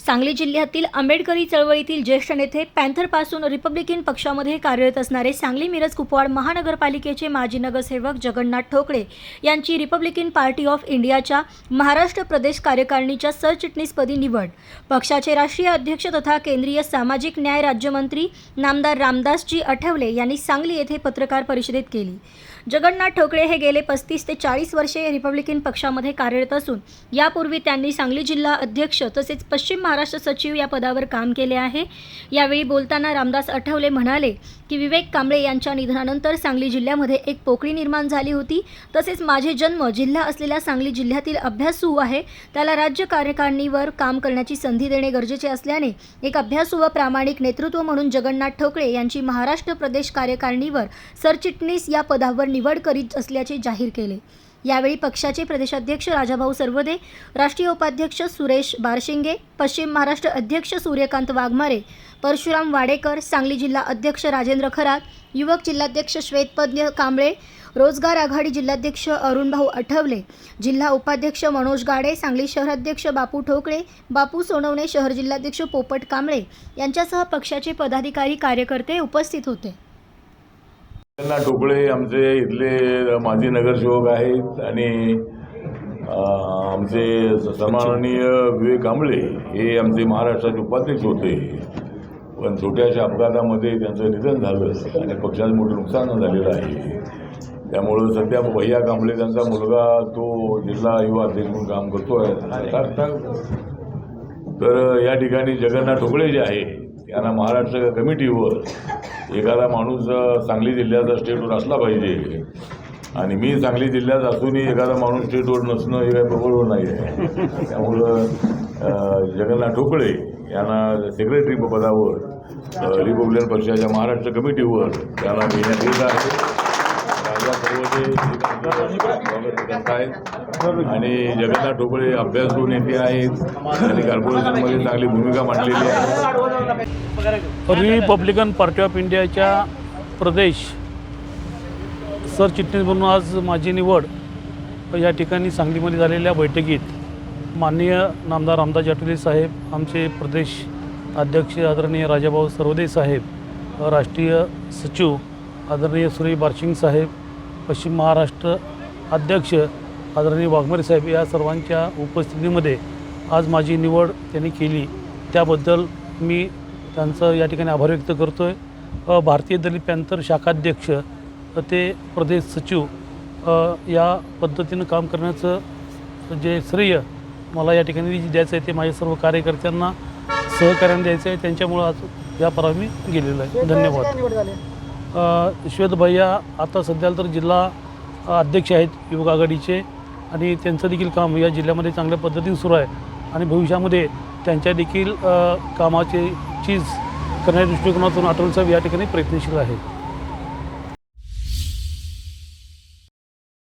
सांगली जिल्ह्यातील आंबेडकरी चळवळीतील ज्येष्ठ नेते पॅन्थरपासून रिपब्लिकन पक्षामध्ये कार्यरत असणारे सांगली मिरज कुपवाड महानगरपालिकेचे माजी नगरसेवक जगन्नाथ ठोकळे यांची रिपब्लिकन पार्टी ऑफ इंडियाच्या महाराष्ट्र प्रदेश कार्यकारिणीच्या सरचिटणीसपदी निवड. पक्षाचे राष्ट्रीय अध्यक्ष तथा केंद्रीय सामाजिक न्याय राज्यमंत्री नामदार रामदासजी आठवले यांनी सांगली येथे पत्रकार परिषदेत केली. जगन्नाथ ठोकळे हे गेले पस्तीस ते चाळीस वर्षे रिपब्लिकन पक्षामध्ये कार्यरत असून यापूर्वी त्यांनी सांगली जिल्हा अध्यक्ष तसेच पश्चिम महाराष्ट्र सचिव या पदावर काम केले आहे. यावेळी बोलताना रामदास आठवले म्हणाले की विवेक कांबळे यांच्या निधनानंतर सांगली जिल्ह्यामध्ये एक पोकळी निर्माण झाली होती. तसेच माझे जन्म जिल्हा असलेल्या सांगली जिल्ह्यातील अभ्यासू आहे. त्याला राज्य कार्यकारिणीवर काम करण्याची संधी देणे गरजेचे असल्याने एक अभ्यासू व प्रामाणिक नेतृत्व म्हणून जगन्नाथ ठोकळे यांची महाराष्ट्र प्रदेश कार्यकारिणीवर सरचिटणीस या पदावर निवड करीत असल्याचे जाहीर केले. यावेळी पक्षाचे प्रदेशाध्यक्ष राजाभाऊ सर्वदे राष्ट्रीय उपाध्यक्ष सुरेश बारशिंगे पश्चिम महाराष्ट्र अध्यक्ष सूर्यकांत वाघमारे परशुराम वाडेकर सांगली जिल्हा अध्यक्ष राजेंद्र खरात युवक जिल्हाध्यक्ष श्वेतपद्य कांबळे रोजगार आघाडी जिल्हाध्यक्ष अरुणभाऊ आठवले जिल्हा उपाध्यक्ष मनोज गाडे सांगली शहराध्यक्ष बापू ठोकळे बापू सोनवणे शहर जिल्हाध्यक्ष पोपट कांबळे यांच्यासह पक्षाचे पदाधिकारी कार्यकर्ते उपस्थित होते. त्यांना टोपळे आमचे इथले माजी नगरसेवक आहेत आणि आमचे सन्माननीय विवेक कांबळे हे आमचे महाराष्ट्राचे उपाध्यक्ष होते. पण छोट्याशा अपघातामध्ये त्यांचं निधन झालं आणि पक्षाचं मोठं नुकसान झालेलं आहे. त्यामुळं सध्या भैया कांबळे त्यांचा मुलगा तो जिल्हा युवा अध्यक्ष म्हणून काम करतो आहे तर या ठिकाणी जगन्नाथ ठोकळे जे आहे यांना महाराष्ट्र कमिटीवर एखादा माणूस सांगली जिल्ह्याचा स्टेटवर असला पाहिजे आणि मी सांगली जिल्ह्यात असूनही एखादा माणूस स्टेटवर नसणं हे काही बरोबर नाही आहे त्यामुळं जगन्नाथ ठोकळे यांना सेक्रेटरी पदावर रिपब्लिकन पक्षाच्या महाराष्ट्र कमिटीवर त्यांना घेण्यात येत आहे. राजा सर्वते स्वागत करत आहेत. आणि जगन्नाथ अभ्यास अभ्यासू नेते आहेत. आणि कॉर्पोरेशनमध्ये चांगली भूमिका मांडलेली आहे. रिपब्लिकन पार्टी ऑफ इंडियाच्या प्रदेश सरचिटणीस म्हणून आज माझी निवड या ठिकाणी सांगलीमध्ये झालेल्या बैठकीत माननीय नामदार रामदास जाटोले साहेब आमचे प्रदेश अध्यक्ष आदरणीय राजाभाऊ सरवदे साहेब राष्ट्रीय सचिव आदरणीय सुरे बारशिंग साहेब पश्चिम महाराष्ट्र अध्यक्ष आदरणीय वाघमारे साहेब या सर्वांच्या उपस्थितीमध्ये आज माझी निवड त्यांनी केली. त्याबद्दल मी त्यांचं या ठिकाणी आभार व्यक्त करतो आहे भारतीय दलित पॅन्थर शाखाध्यक्ष ते प्रदेश सचिव या पद्धतीनं काम करण्याचं जे श्रेय मला या ठिकाणी द्यायचं आहे ते माझ्या सर्व कार्यकर्त्यांना सहकार्याने द्यायचं आहे. त्यांच्यामुळं आज या परावर मी गेलेलो आहे. धन्यवाद. श्वेत भैया आता सध्या तर जिल्हा अध्यक्ष आहेत युवक आघाडीचे. आणि त्यांचं देखील काम या जिल्ह्यामध्ये चांगल्या पद्धतीने सुरू आहे. आणि भविष्यामध्ये त्यांच्या देखील कामाचे चीज करण्याच्या दृष्टिकोनातून अटल साहेब या ठिकाणी प्रयत्नशील आहेत.